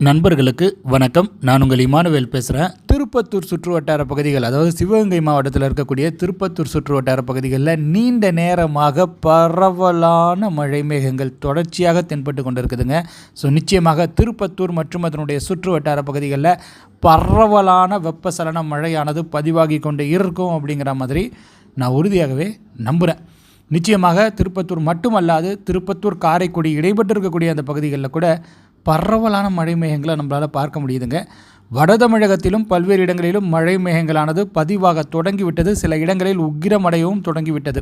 நண்பர்களுக்கு வணக்கம். நான் உங்கள் இமானுவேல் பேசுகிறேன் திருப்பத்தூர் சுற்றுவட்டார பகுதிகள் அதாவது சிவகங்கை மாவட்டத்தில் இருக்கக்கூடிய திருப்பத்தூர் சுற்றுவட்டார பகுதிகளில் நீண்ட நேரமாக பரவலான மழை மேகங்கள் தொடர்ச்சியாக தென்பட்டு கொண்டிருக்குதுங்க. ஸோ நிச்சயமாக திருப்பத்தூர் மற்றும் அதனுடைய சுற்றுவட்டார பகுதிகளில் பரவலான வெப்பசலன மழையானது பதிவாகி கொண்டு இருக்கும் அப்படிங்கிற மாதிரி நான் உறுதியாகவே நம்புகிறேன் நிச்சயமாக திருப்பத்தூர் மட்டுமல்லாது திருப்பத்தூர் காரைக்குடி இடைப்பட்டு இருக்கக்கூடிய அந்த பகுதிகளில் கூட பரவலான மழை மேகங்களை நம்மளால் பார்க்க முடியுதுங்க. வட தமிழகத்திலும் பல்வேறு இடங்களிலும் மழை மேகங்களானது பதிவாக தொடங்கிவிட்டது. சில இடங்களில் உக்கிரமடையவும் தொடங்கிவிட்டது.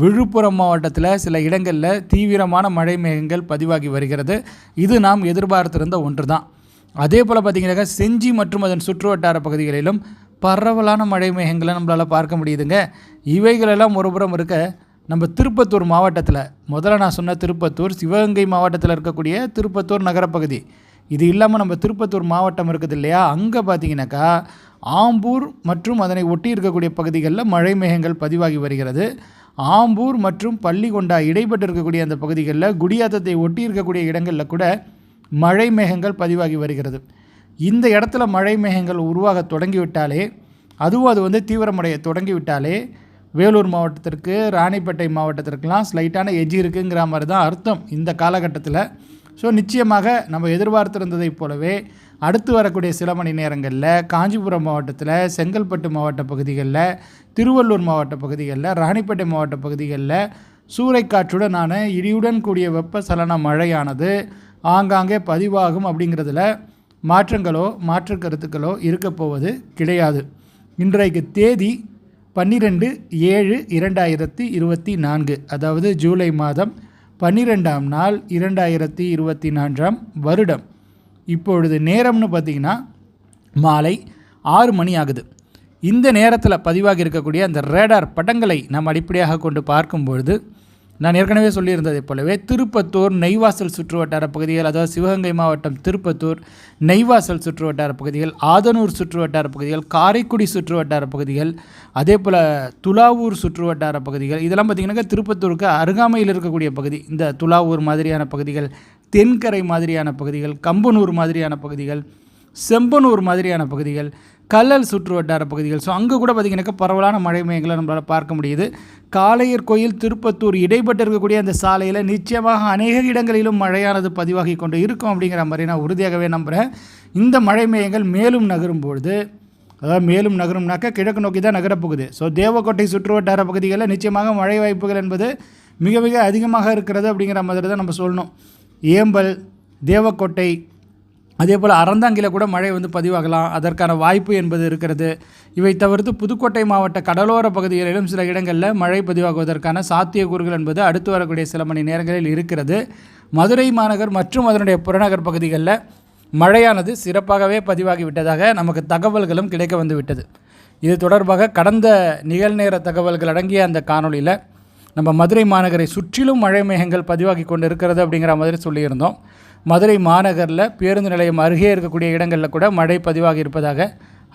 விழுப்புரம் மாவட்டத்தில் சில இடங்களில் தீவிரமான மழை மேகங்கள் பதிவாகி வருகிறது. இது நாம் எதிர்பார்த்திருந்த ஒன்று தான் அதே போல் பார்த்திங்கனாக்கா செஞ்சி மற்றும் அதன் சுற்றுவட்டார பகுதிகளிலும் பரவலான மழை மேகங்களை நம்மளால் பார்க்க முடியுதுங்க. இவைகளெல்லாம் ஒருபுறம் இருக்க நம்ம திருப்பத்தூர் மாவட்டத்தில் முதல்ல நான் சொன்ன திருப்பத்தூர் சிவகங்கை மாவட்டத்தில் இருக்கக்கூடிய திருப்பத்தூர் நகரப்பகுதி. இது இல்லாமல் நம்ம திருப்பத்தூர் மாவட்டம் இருக்குது இல்லையா? அங்கே பார்த்தீங்கன்னாக்கா ஆம்பூர் மற்றும் அதனை ஒட்டி இருக்கக்கூடிய பகுதிகளில் மழை மேகங்கள் பதிவாகி வருகிறது. ஆம்பூர் மற்றும் பள்ளிகொண்டா இடைப்பட்டு இருக்கக்கூடிய அந்த பகுதிகளில் குடியாத்தத்தை ஒட்டி இருக்கக்கூடிய இடங்களில் கூட மழை மேகங்கள் பதிவாகி வருகிறது. இந்த இடத்துல மழை மேகங்கள் உருவாக தொடங்கிவிட்டாலே அதுவும் அது வந்து தீவிரமடைய தொடங்கிவிட்டாலே வேலூர் மாவட்டத்திற்கு ராணிப்பேட்டை மாவட்டத்திற்கெலாம் ஸ்லைட்டான எஜ்ஜி இருக்குங்கிற மாதிரி தான் அர்த்தம் இந்த காலகட்டத்தில். ஸோ நிச்சயமாக நம்ம எதிர்பார்த்திருந்ததைப் போலவே அடுத்து வரக்கூடிய சில மணி நேரங்களில் காஞ்சிபுரம் மாவட்டத்தில் செங்கல்பட்டு மாவட்ட பகுதிகளில் திருவள்ளூர் மாவட்ட பகுதிகளில் ராணிப்பேட்டை மாவட்ட பகுதிகளில் சூறைக்காற்றுடனான இடியுடன் கூடிய வெப்பசலன மழையானது ஆங்காங்கே பதிவாகும் அப்படிங்கிறதுல மாற்றங்களோ மாற்று கருத்துக்களோ இருக்கப்போவது கிடையாது. இன்றைக்கு தேதி பன்னிரெண்டு ஏழு இரண்டாயிரத்தி இருபத்தி நான்கு அதாவது ஜூலை மாதம் பன்னிரெண்டாம் நாள் இரண்டாயிரத்தி இருபத்தி நான்காம் வருடம். இப்பொழுது நேரம்னு பார்த்திங்கன்னா மாலை ஆறு மணி ஆகுது. இந்த நேரத்தில் பதிவாகி இருக்கக்கூடிய அந்த ரேடார் படங்களை நாம் அடிப்படையாக கொண்டு பார்க்கும்பொழுது நான் ஏற்கனவே சொல்லியிருந்ததைப் போலவே திருப்பத்தூர் நெய்வாசல் சுற்றுவட்டார பகுதிகள் அதாவது சிவகங்கை மாவட்டம் திருப்பத்தூர் நெய்வாசல் சுற்றுவட்டார பகுதிகள் ஆதனூர் சுற்றுவட்டார பகுதிகள் காரைக்குடி சுற்றுவட்டார பகுதிகள் அதே போல் துலாவூர் சுற்றுவட்டார பகுதிகள். இதெல்லாம் பார்த்திங்கனாக்கா திருப்பத்தூருக்கு அருகாமையில் இருக்கக்கூடிய பகுதி. இந்த துலாவூர் மாதிரியான பகுதிகள் தென்கரை மாதிரியான பகுதிகள் கம்பனூர் மாதிரியான பகுதிகள் செம்பனூர் மாதிரியான பகுதிகள் கல்லல் சுற்று வட்டார பகுதிகள். ஸோ அங்கே கூட பார்த்திங்கனாக்கா பரவலான மழை மேகங்களை நம்மளால் பார்க்க முடியுது. காளையர் கோயில் திருப்பத்தூர் இடைப்பட்டு இருக்கக்கூடிய அந்த சாலையில் நிச்சயமாக அநேக இடங்களிலும் மழையானது பதிவாகி கொண்டு இருக்கும் அப்படிங்கிற மாதிரி நான் உறுதியாகவே நம்புகிறேன் இந்த மழை மேகங்கள் மேலும் நகரும் பொழுது அதாவது மேலும் நகரும்னாக்கா கிழக்கு நோக்கி தான் நகரப்போகுது. ஸோ தேவக்கோட்டை சுற்றுவட்டார பகுதிகளில் நிச்சயமாக மழை வாய்ப்புகள் என்பது மிக மிக அதிகமாக இருக்கிறது அப்படிங்கிற மாதிரி தான் நம்ம சொல்லணும். ஏம்பல் தேவக்கோட்டை அதே போல் அறந்தாங்கில கூட மழை வந்து பதிவாகலாம். அதற்கான வாய்ப்பு என்பது இருக்கிறது. இவை தவிர்த்து புதுக்கோட்டை மாவட்ட கடலோர பகுதிகளிலும் சில இடங்களில் மழை பதிவாகுவதற்கான சாத்தியக்கூறுகள் என்பது அடுத்து வரக்கூடிய சில மணி நேரங்களில் இருக்கிறது. மதுரை மாநகர் மற்றும் அதனுடைய புறநகர் பகுதிகளில் மழையானது சிறப்பாகவே பதிவாகி விட்டதாக நமக்கு தகவல்களும் கிடைக்க வந்துவிட்டது. இது தொடர்பாக கடந்த நிகழ்நேர தகவல்கள் அடங்கிய அந்த காணொலியில் நம்ம மதுரை மாநகரை சுற்றிலும் மழை மேகங்கள் பதிவாகி கொண்டு இருக்கிறது அப்படிங்கிற மாதிரி சொல்லியிருந்தோம். மதுரை மாநகரில் பேருந்து நிலையம் அருகே இருக்கக்கூடிய இடங்களில் கூட மழை பதிவாகி இருப்பதாக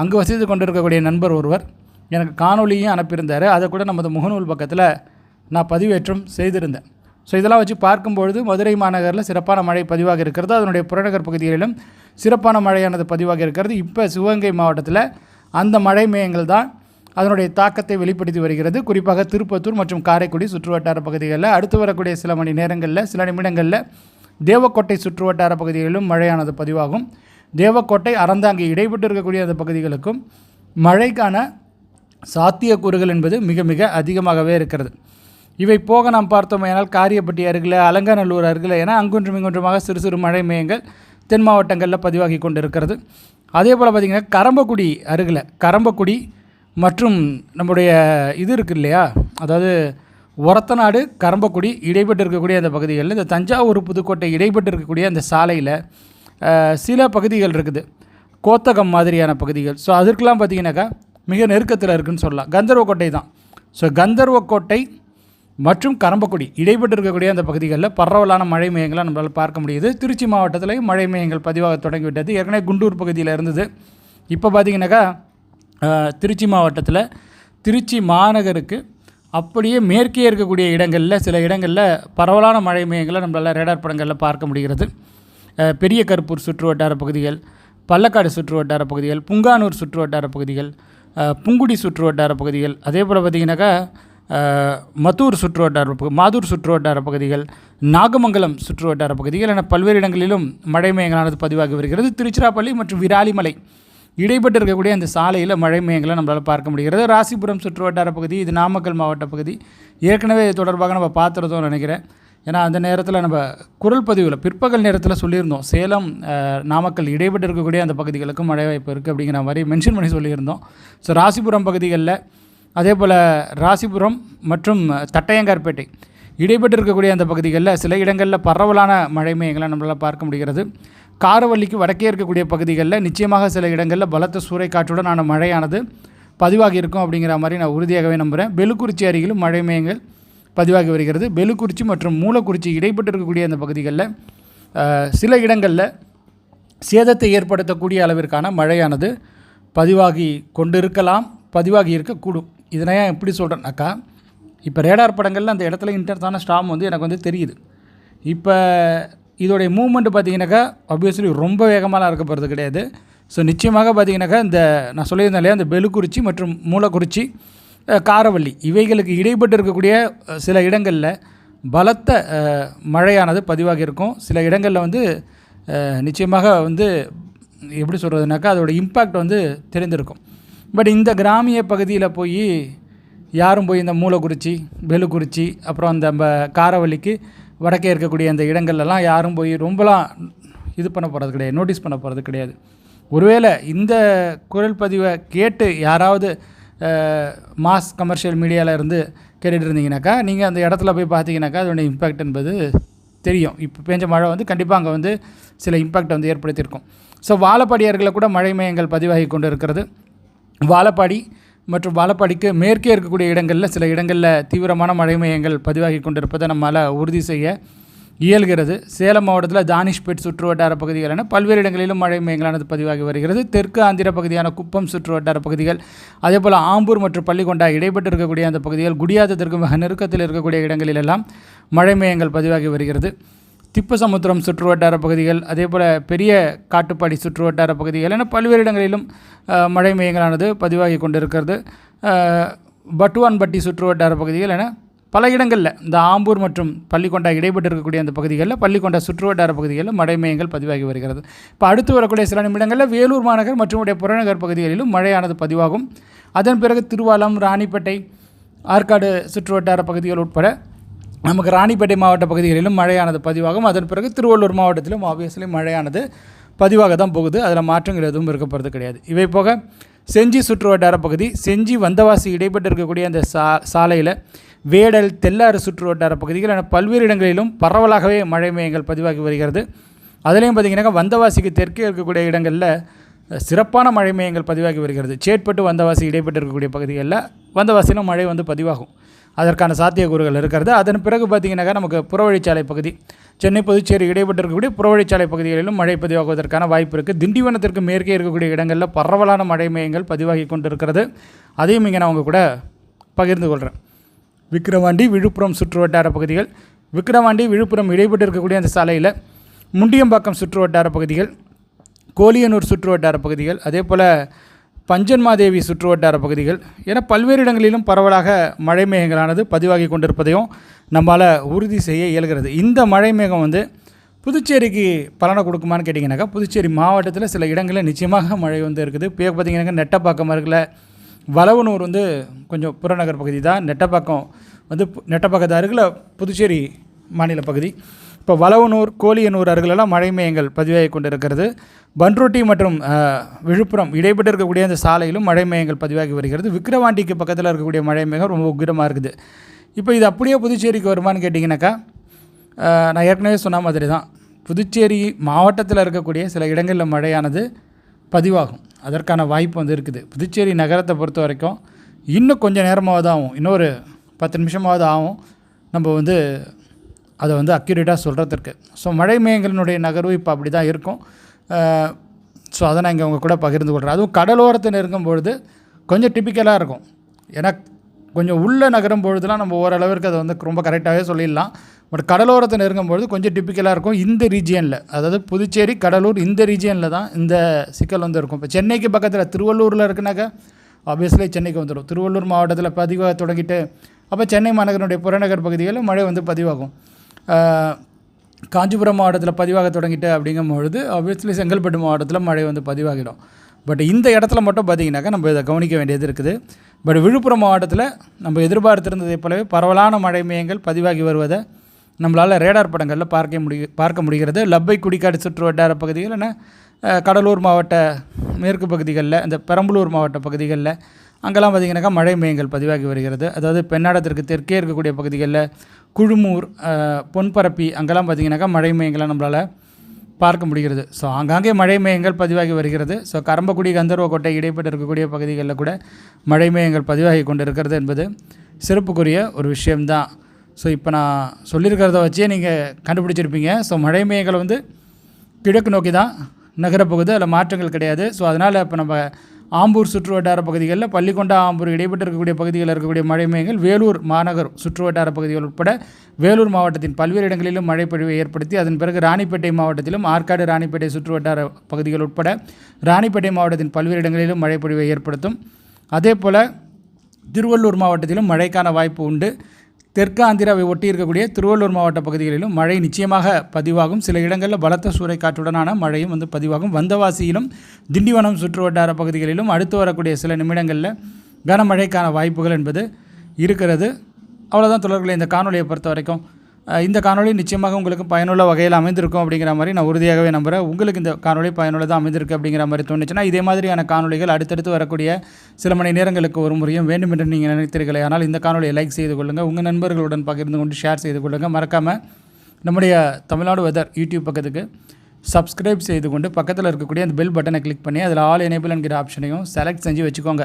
அங்கு வசித்து கொண்டிருக்கக்கூடிய நண்பர் ஒருவர் எனக்கு காணொலியும் அனுப்பியிருந்தார். அதை கூட நமது முகநூல் பக்கத்தில் நான் பதிவேற்றம் செய்திருந்தேன். ஸோ இதெல்லாம் வச்சு பார்க்கும்பொழுது மதுரை மாநகரில் சிறப்பான மழை பதிவாக இருக்கிறது. அதனுடைய புறநகர் பகுதிகளிலும் சிறப்பான மழையானது பதிவாக இருக்கிறது. இப்போ சிவகங்கை மாவட்டத்தில் அந்த மழை மேயங்கள் தான் அதனுடைய தாக்கத்தை வெளிப்படுத்தி வருகிறது. குறிப்பாக திருப்பத்தூர் மற்றும் காரைக்குடி சுற்றுவட்டார பகுதிகளில் அடுத்து வரக்கூடிய சில மணி நேரங்களில் சில நிமிடங்களில் தேவக்கோட்டை சுற்றுவட்டார பகுதிகளிலும் மழையானது பதிவாகும். தேவக்கோட்டை அறந்தாங்கி இடைப்பட்டு இருக்கக்கூடிய அந்த பகுதிகளுக்கும் மழைக்கான சாத்தியக்கூறுகள் என்பது மிக மிக அதிகமாகவே இருக்கிறது. இவை போக நாம் பார்த்தோமேனால் காரியப்பட்டி அருகில் அலங்காநல்லூர் அருகில் என அங்குன்றும் இங்குன்றுமாக சிறு சிறு மழை மேயங்கள் தென் மாவட்டங்களில் பதிவாகி கொண்டு இருக்கிறது அதே போல் பார்த்திங்கன்னா கரம்பக்குடி அருகில் கரம்பக்குடி மற்றும் நம்முடைய இது இருக்குது இல்லையா? அதாவது ஒரத்தநாடு கரம்பக்குடி இடைப்பட்டு இருக்கக்கூடிய அந்த பகுதிகளில் இந்த தஞ்சாவூர் புதுக்கோட்டை இடைப்பட்டு இருக்கக்கூடிய அந்த சாலையில் சில பகுதிகள் இருக்குது. கோத்தகம் மாதிரியான பகுதிகள். ஸோ அதற்கெலாம் பார்த்திங்கனாக்கா மிக நெருக்கத்தில் இருக்குதுன்னு சொல்லலாம். கந்தர்வக்கோட்டை தான். ஸோ கந்தர்வக்கோட்டை மற்றும் கரம்பக்குடி இடைப்பட்டு இருக்கக்கூடிய அந்த பகுதிகளில் பரவலான மழை மையங்களை நம்மளால் பார்க்க முடியுது. திருச்சி மாவட்டத்திலையும் மழை மையங்கள் பதிவாக தொடங்கிவிட்டது ஏற்கனவே குண்டூர் பகுதியில் இருந்தது. இப்போ பார்த்திங்கனாக்கா திருச்சி மாவட்டத்தில் திருச்சி மாநகருக்கு அப்படியே மேற்கே இருக்கக்கூடிய இடங்களில் சில இடங்களில் பரவலான மழை மையங்களை நம்மளால் ரேடார் படங்களில் பார்க்க முடிகிறது. பெரிய கருப்பூர் சுற்று வட்டார பகுதிகள் பல்லக்காடு சுற்று வட்டார பகுதிகள் புங்கானூர் சுற்று வட்டார பகுதிகள் புங்குடி சுற்று வட்டார பகுதிகள் அதே போல் பார்த்திங்கனாக்கா மத்தூர் சுற்று வட்டார மாதூர் சுற்று வட்டார பகுதிகள் நாகமங்கலம் சுற்று வட்டார பகுதிகள் என பல்வேறு இடங்களிலும் மழை மேகங்களானது பதிவாகி வருகிறது. திருச்சிராப்பள்ளி மற்றும் விராலிமலை இடைப்பட்டு இருக்கக்கூடிய அந்த சாலையில் மழை மேகங்களை நம்மளால் பார்க்க முடிகிறது. ராசிபுரம் சுற்றுவட்டார பகுதி இது நாமக்கல் மாவட்ட பகுதி. ஏற்கனவே இது தொடர்பாக நம்ம பார்த்துருந்தோம்னு நினைக்கிறேன். ஏன்னா அந்த நேரத்தில் நம்ம குரல் பதிவில் பிற்பகல் நேரத்தில் சொல்லியிருந்தோம். சேலம் நாமக்கல் இடைப்பட்டு இருக்கக்கூடிய அந்த பகுதிகளுக்கும் மழை வாய்ப்பு இருக்குது அப்படிங்கிற மாதிரி மென்ஷன் பண்ணி சொல்லியிருந்தோம். ஸோ ராசிபுரம் பகுதிகளில் அதே போல் ராசிபுரம் மற்றும் தட்டையங்கார்பேட்டை இடைப்பட்டு இருக்கக்கூடிய அந்த பகுதிகளில் சில இடங்களில் பரவலான மழை மேகங்களை நம்மளால் பார்க்க முடிகிறது. காரவல்லிக்கு வடக்கே இருக்கக்கூடிய பகுதிகளில் நிச்சயமாக சில இடங்களில் பலத்த சூறைக்காற்றுடனான மழையானது பதிவாகி இருக்கும் அப்படிங்கிற மாதிரி நான் உறுதியாகவே நம்புகிறேன் பெலுக்குறிச்சி அருகிலும் மழை மேயங்கள் பதிவாகி வருகிறது. பெலுக்குறிச்சி மற்றும் மூலக்குறிச்சி இடைப்பட்டு இருக்கக்கூடிய அந்த பகுதிகளில் சில இடங்களில் சேதத்தை ஏற்படுத்தக்கூடிய அளவிற்கான மழையானது பதிவாகி கொண்டிருக்கலாம் பதிவாகி இருக்கக்கூடும். இதனை ஏன் எப்படி சொல்கிறேன்னாக்கா இப்போ ரேடார் படங்களில் அந்த இடத்துல இன்டர்ஸான ஸ்டாம் வந்து எனக்கு வந்து தெரியுது. இப்போ இதோடைய மூமெண்ட்டு பார்த்தீங்கன்னாக்கா ஆப்வியஸ்லி ரொம்ப வேகமாலாம் இருக்க போகிறது கிடையாது. ஸோ நிச்சயமாக பார்த்தீங்கன்னாக்கா இந்த நான் சொல்லியிருந்தேன் இல்லையா இந்த பெலுக்குறிச்சி மற்றும் மூலக்குறிச்சி காரவள்ளி இவைகளுக்கு இடைப்பட்டு இருக்கக்கூடிய சில இடங்களில் பலத்த மழையானது பதிவாகி இருக்கும். சில இடங்களில் வந்து நிச்சயமாக வந்து எப்படி சொல்கிறதுனாக்கா அதோட இம்பேக்ட் வந்து தெரிந்திருக்கும். பட் இந்த கிராமிய பகுதியில் போய் யாரும் போய் இந்த மூலக்குறிச்சி பெலுக்குறிச்சி அப்புறம் அந்த நம்ம காரவள்ளிக்கு வடக்கே இருக்கக்கூடிய அந்த இடங்கள்லாம் யாரும் போய் ரொம்பலாம் இது பண்ண போகிறது கிடையாது நோட்டீஸ் பண்ண போகிறது கிடையாது. ஒருவேளை இந்த குரல் பதிவை கேட்டு யாராவது மாஸ் கமர்ஷியல் மீடியாவில் இருந்து கேட்டுட்டு இருந்தீங்கன்னாக்கா நீங்கள் அந்த இடத்துல போய் பார்த்தீங்கன்னாக்கா அதோடைய இம்பேக்ட் என்பது தெரியும். இப்போ பெஞ்ச மழை வந்து கண்டிப்பாக அங்கே வந்து சில இம்பேக்ட் வந்து ஏற்படுத்தியிருக்கும். ஸோ வாழப்பாடியர்களை கூட மழை மையங்கள் பதிவாகி கொண்டு இருக்கிறது வாழப்பாடி மற்றும் வாழப்பாடிக்கு மேற்கே இருக்கக்கூடிய இடங்களில் சில இடங்களில் தீவிரமான மழை மையங்கள் பதிவாகி கொண்டிருப்பதை நம்மால் உறுதி செய்ய இயல்கிறது. சேலம் மாவட்டத்தில் தானிஷ்பேட் சுற்று வட்டார பகுதிகள் என பல்வேறு இடங்களிலும் மழை மையங்களானது பதிவாகி வருகிறது. தெற்கு ஆந்திர பகுதியான குப்பம் சுற்று வட்டார பகுதிகள் அதே போல் ஆம்பூர் மற்றும் பள்ளிக்கொண்டா இடைப்பட்டு இருக்கக்கூடிய அந்த பகுதிகள் குடியாத்தத்திற்கு மிக நெருக்கத்தில் இருக்கக்கூடிய இடங்களிலெல்லாம் மழை மையங்கள் பதிவாகி வருகிறது. திப்பு சமுத்திரம் சுற்றுவட்டார பகுதிகள் அதே போல் பெரிய காட்டுப்பாடி சுற்றுவட்டார பகுதிகள் என பல்வேறு இடங்களிலும் மழை மையங்களானது பதிவாகி கொண்டிருக்கிறது. பட்டுவான்பட்டி சுற்று வட்டார பகுதிகள் என பல இடங்களில் இந்த ஆம்பூர் மற்றும் பள்ளிக்கொண்டா இடைப்பட்டு இருக்கக்கூடிய அந்த பகுதிகளில் பள்ளிக்கொண்டா சுற்றுவட்டார பகுதிகளில் மழை மையங்கள் பதிவாகி வருகிறது. இப்போ அடுத்து வரக்கூடிய சில நிமிடங்களில் வேலூர் மாநகர் மற்றும் உடைய புறநகர் பகுதிகளிலும் மழையானது பதிவாகும். அதன் பிறகு திருவாலம் ராணிப்பேட்டை ஆற்காடு சுற்றுவட்டார பகுதிகள் உட்பட நமக்கு ராணிப்பேட்டை மாவட்ட பகுதிகளிலும் மழையானது பதிவாகும். அதன் பிறகு திருவள்ளூர் மாவட்டத்திலும் ஆப்வியஸ்லி மழையானது பதிவாக தான் போகுது. அதில் மாற்றங்கள் எதுவும் இருக்க போகிறது கிடையாது. இவை போக செஞ்சி சுற்று வட்டார பகுதி செஞ்சி வந்தவாசி இடைப்பட்டு இருக்கக்கூடிய அந்த சா சாலையில் வேடல் தெல்லாறு சுற்று வட்டார பகுதிகள் என பல்வேறு இடங்களிலும் பரவலாகவே மழை மையங்கள் பதிவாகி வருகிறது. அதுலேயும் பார்த்தீங்கன்னாக்கா வந்தவாசிக்கு தெற்கே இருக்கக்கூடிய இடங்களில் சிறப்பான மழை மையங்கள் பதிவாகி வருகிறது. சேட்பட்டு வந்தவாசி இடைப்பட்டு இருக்கக்கூடிய பகுதிகளில் வந்தவாசியிலும் மழை வந்து பதிவாகும். அதற்கான சாத்தியக்கூறுகள் இருக்கிறது. அதன் பிறகு பார்த்தீங்கன்னாக்கா நமக்கு புறவழிச்சாலை பகுதி சென்னை புதுச்சேரி இடைப்பட்டு இருக்கக்கூடிய புறவழிச்சாலை பகுதிகளிலும் மழை பதிவாகுவதற்கான வாய்ப்பு இருக்குது திண்டிவனத்திற்கு மேற்கே இருக்கக்கூடிய இடங்களில் பரவலான மழை மையங்கள் பதிவாகி கொண்டிருக்கிறது. அதையும் இங்கே நான் உங்கள் கூட பகிர்ந்து கொள்கிறேன் விக்கிரவாண்டி விழுப்புரம் சுற்று வட்டார பகுதிகள். விக்கிரவாண்டி விழுப்புரம் இடைப்பட்டு இருக்கக்கூடிய அந்த சாலையில் முண்டியம்பாக்கம் சுற்று வட்டார பகுதிகள் கோலியனூர் சுற்று வட்டார பகுதிகள் அதே போல் பஞ்சன்மாதேவி சுற்றுவட்டார பகுதிகள் என பல்வேறு இடங்களிலும் பரவலாக மழை மேகங்களானது பதிவாகி கொண்டிருப்பதையும் நம்மால் உறுதி செய்ய இயல்கிறது. இந்த மழை மேகம் வந்து புதுச்சேரிக்கு பலனை கொடுக்குமான்னு கேட்டிங்கனாக்கா புதுச்சேரி மாவட்டத்தில் சில இடங்களில் நிச்சயமாக மழை வந்து இருக்குது. இப்போ பார்த்தீங்கன்னாக்கா நெட்டப்பாக்கம் இருக்குல்ல வளவனூர் வந்து கொஞ்சம் புறநகர் பகுதி தான். நெட்டப்பாக்கம் வந்து பு- புதுச்சேரி மாநில பகுதி. இப்போ வளவனூர் கோலியனூர் அருகிலெல்லாம் மழை மேயங்கள் பதிவாகி கொண்டிருக்கிறது. பன்ருட்டி மற்றும் விழுப்புரம் இடைப்பட்டு இருக்கக்கூடிய அந்த சாலையிலும் மழை மேயங்கள் பதிவாகி வருகிறது. விக்கிரவாண்டிக்கு பக்கத்தில் இருக்கக்கூடிய மழை மேகம் ரொம்ப உக்கிரமாக இருக்குது. இப்போ இது அப்படியே புதுச்சேரிக்கு வருமான்னு கேட்டிங்கனாக்கா நான் ஏற்கனவே சொன்ன மாதிரி தான். புதுச்சேரி மாவட்டத்தில் இருக்கக்கூடிய சில இடங்களில் மழையானது பதிவாகும். அதற்கான வாய்ப்பு வந்து இருக்குது. புதுச்சேரி நகரத்தை பொறுத்த வரைக்கும் இன்னும் கொஞ்சம் நேரமாவது ஆகும். இன்னொரு பத்து நிமிஷமாவது ஆகும். நம்ம வந்து அதை வந்து அக்யூரேட்டாக சொல்கிறதுக்கு ஸோ மழை மேகங்களினுடைய நகர்வு இப்போ அப்படி தான் இருக்கும் ஸோ அதை நான் இங்கே உங்கள் கூட பகிர்ந்து கொள்கிறேன் அதுவும் கடலோரத்தை நெருங்கும் பொழுது கொஞ்சம் டிப்பிக்கலாக இருக்கும். ஏன்னா கொஞ்சம் உள்ளே நகரும் பொழுதுலாம் நம்ம ஓரளவிற்கு அதை வந்து ரொம்ப கரெக்டாகவே சொல்லிடலாம். பட் கடலோரத்தை நெருங்கும்பொழுது கொஞ்சம் டிப்பிக்கலாக இருக்கும் இந்த ரீஜியனில் அதாவது புதுச்சேரி கடலூர் இந்த ரீஜியனில் தான் இந்த சிக்கல் வந்து இருக்கும். இப்போ சென்னைக்கு பக்கத்தில் திருவள்ளூரில் இருக்குனாக்கா ஆப்வியஸ்லி சென்னைக்கு வந்துடும் திருவள்ளூர் மாவட்டத்தில் பதிவாக தொடங்கிட்டு அப்போ சென்னை மாநகரனுடைய புறநகர் பகுதிகளில் மழை வந்து பதிவாகும். காஞ்சிபுரம் மாவட்டத்தில் பதிவாக தொடங்கிட்டு அப்படிங்கும் பொழுது ஆப்வியஸ்லி செங்கல்பட்டு மாவட்டத்தில் மழை வந்து பதிவாகிடும். பட் இந்த இடத்துல மட்டும் பார்த்திங்கனாக்கா நம்ம இதை கவனிக்க வேண்டியது இருக்குது. பட் விழுப்புரம் மாவட்டத்தில் நம்ம எதிர்பார்த்திருந்ததைப் போலவே பரவலான மழை மேயங்கள் பதிவாகி வருவதை நம்மளால் ரேடார் படங்களில் பார்க்க முடிய பார்க்க முடிகிறது. லப்பை குடிக்காடு சுற்று வட்டார பகுதிகள் கடலூர் மாவட்ட மேற்கு பகுதிகளில் இந்த பெரம்பலூர் மாவட்ட பகுதிகளில் அங்கெல்லாம் பார்த்திங்கனாக்கா மழை மேயங்கள் பதிவாகி வருகிறது. அதாவது பெண்ணாடத்திற்கு தெற்கே இருக்கக்கூடிய பகுதிகளில் குழுமூர் பொன்பரப்பி அங்கெல்லாம் பார்த்திங்கனாக்கா மழை மேயங்களை நம்மளால் பார்க்க முடிகிறது. ஸோ ஆங்காங்கே மழை மேயங்கள் பதிவாகி வருகிறது. ஸோ கரம்பக்குடி கந்தர்வக்கோட்டை இடைப்பட்டு இருக்கக்கூடிய பகுதிகளில் கூட மழை மேயங்கள் பதிவாகி கொண்டு இருக்கிறது என்பது சிறப்புக்குரிய ஒரு விஷயம்தான். ஸோ இப்போ நான் சொல்லியிருக்கிறத வச்சே நீங்கள் கண்டுபிடிச்சிருப்பீங்க. ஸோ மழை மேயங்கள் வந்து கிழக்கு நோக்கி தான் நகரப்போகுது. அதில் மாற்றங்கள் கிடையாது. ஸோ அதனால் இப்போ நம்ம ஆம்பூர் சுற்று வட்டார பகுதிகளில் பள்ளிக்கொண்டா ஆம்பூர் இடைப்பட்டு இருக்கக்கூடிய பகுதிகளில் இருக்கக்கூடிய மழை மேகங்கள் வேலூர் மாநகர் சுற்று வட்டார பகுதிகள் உட்பட வேலூர் மாவட்டத்தின் பல்வேறு இடங்களிலும் மழை பொழிவை ஏற்படுத்தி அதன் பிறகு ராணிப்பேட்டை மாவட்டத்திலும் ஆற்காடு ராணிப்பேட்டை சுற்று வட்டார பகுதிகள் உட்பட ராணிப்பேட்டை மாவட்டத்தின் பல்வேறு இடங்களிலும் மழை பொழிவை ஏற்படுத்தும். அதே போல் திருவள்ளூர் மாவட்டத்திலும் மழைக்கான வாய்ப்பு உண்டு. தெற்கு ஆந்திராவை ஒட்டி இருக்கக்கூடிய திருவள்ளூர் மாவட்ட பகுதிகளிலும் மழை நிச்சயமாக பதிவாகும். சில இடங்களில் பலத்த சூறைக்காற்றுடனான மழையும் வந்து பதிவாகும். வந்தவாசியிலும் திண்டிவனம் சுற்றுவட்டார பகுதிகளிலும் அடுத்து வரக்கூடிய சில நிமிடங்களில் கனமழைக்கான வாய்ப்புகள் என்பது இருக்கிறது. அவ்வளோதான் தொடர்களை இந்த காணொலியை பொறுத்த வரைக்கும் இந்த காணொளி நிச்சயமாக உங்களுக்கு பயனுள்ள வகையில் அமைந்திருக்கும் அப்படிங்கிற மாதிரி நான் உறுதியாகவே நம்புகிறேன் உங்களுக்கு இந்த காணொளி பயனுள்ளதாக அமைந்திருக்கு அப்படிங்கிற மாதிரி தோணுச்சுன்னா இதே மாதிரியான காணொளிகள் அடுத்தடுத்து வரக்கூடிய சில மணி நேரங்களுக்கு ஒரு முறையும் வேண்டும் என்று நீங்கள் நினைத்தீர்களே. ஆனால் இந்த காணொலியை லைக் செய்து கொள்ளுங்கள் உங்கள் நண்பர்களுடன் பகிர்ந்து கொண்டு ஷேர் செய்து கொள்ளுங்கள் மறக்காமல் நம்முடைய தமிழ்நாடு வெதர் யூடியூப் பக்கத்துக்கு சப்ஸ்கிரைப் செய்து கொண்டு பக்கத்தில் இருக்கக்கூடிய அந்த பெல் பட்டனை கிளிக் பண்ணி அதில் ஆல் எனேபிள் என்கிற ஆப்ஷனையும் செலக்ட் செஞ்சு வச்சுக்கோங்க.